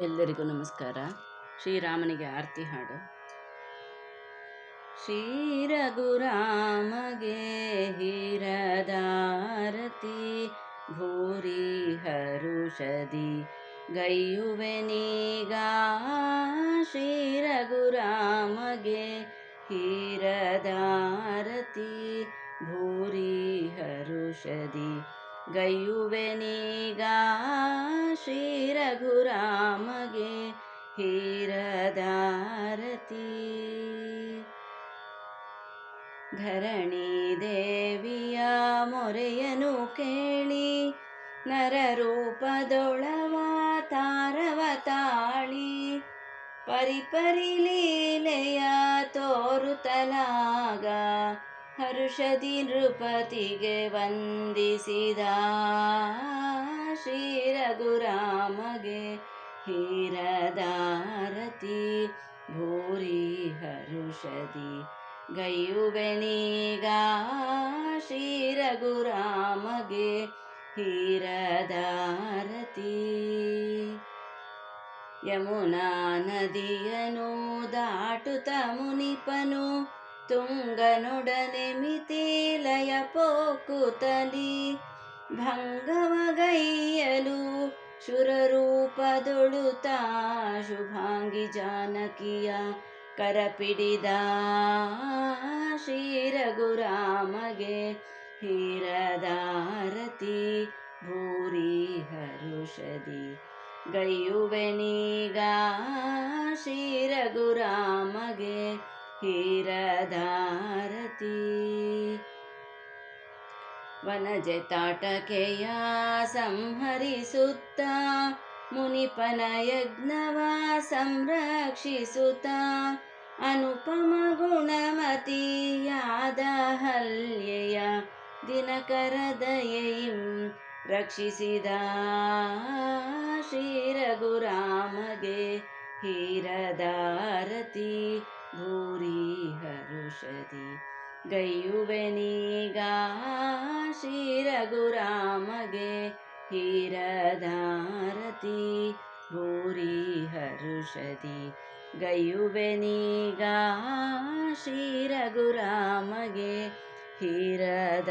ಎಲ್ಲರಿಗೂ ನಮಸ್ಕಾರ. ಶ್ರೀರಾಮನಿಗೆ ಆರತಿ ಹಾಡು. ಶ್ರೀ ಹೀರದಾರತಿ, ಭೂರಿ ಹರುಷದಿ ಗೈಯುವೆನೀಗ ಶ್ರೀ ರಘುರಾಮಗೆ ಹಿರದಾರತಿ, ಭೂರಿ ಹರುಷದಿ ಗೈಯುವೆನೀಗ ಶ್ರೀ ರಘುರಾಮಗೆ ಹೀರದಾರತಿ. ಧರಣಿ ದೇವಿಯ ಮೊರೆಯನು ಕೇಳಿ ನರರೂಪದೊಳವ ತಾರವ ತಾಳಿ ಪರಿಪರಿ ಲೀಲೆಯ ತೋರುತ್ತಲಾಗ ಹರುಷದಿ ನೃಪತಿಗೆ ವಂದಿಸಿದ ಶ್ರೀ ರಘುರಾಮಗೆ ಹೀರದಾರತಿ ಭೂರಿ ಹರುಷದಿ ಗೈಯುವೆನೀಗ ಶ್ರೀ ರಘುರಾಮಗೆ ಹೀರದಾರತಿ. ಯಮುನಾ ನದಿಯನು ದಾಟುತ ಮುನಿಪನು ತುಂಗನೊಡನೆ ಮಿತಿಲಯ ಪೋಕುತಲಿ ಭಂಗವಗೈಯಲು ಶುರರೂಪದೊಳುತ ಶುಭಾಂಗಿ ಜಾನಕಿಯ ಕರಪಿಡಿದ ಶಿರಗುರಾಮಗೆ ರಘುರಾಮಗೆ ಹೀರದಾರತಿ ಭೂರಿ ಹರುಷದಿ ಗೈಯುವೆನೀಗ ಶ್ರೀ ಹೀರದಾರತಿ ವನಜೆ ತಾಟಕೆಯ ಸಂಹರಿಸುತ್ತ, ಮುನಿಪನ ಯಜ್ಞವ ಸಂರಕ್ಷಿಸುತ್ತ, ಅನುಪಮ ಗುಣಮತಿಯಾದ ಹಲ್ಯೆಯ ದಿನಕರ ದಯೆಯಿಂ ರಕ್ಷಿಸಿದ. ಶ್ರೀ ರಘುರಾಮಗೆ ಹೀರದಾರತಿ ूरि हरुषदि गैयुबेनिगा शिरगुरामगे हीरदारती भूरि हरुषदि गैयुबेनिगा शिरगुरामगे हीरदारती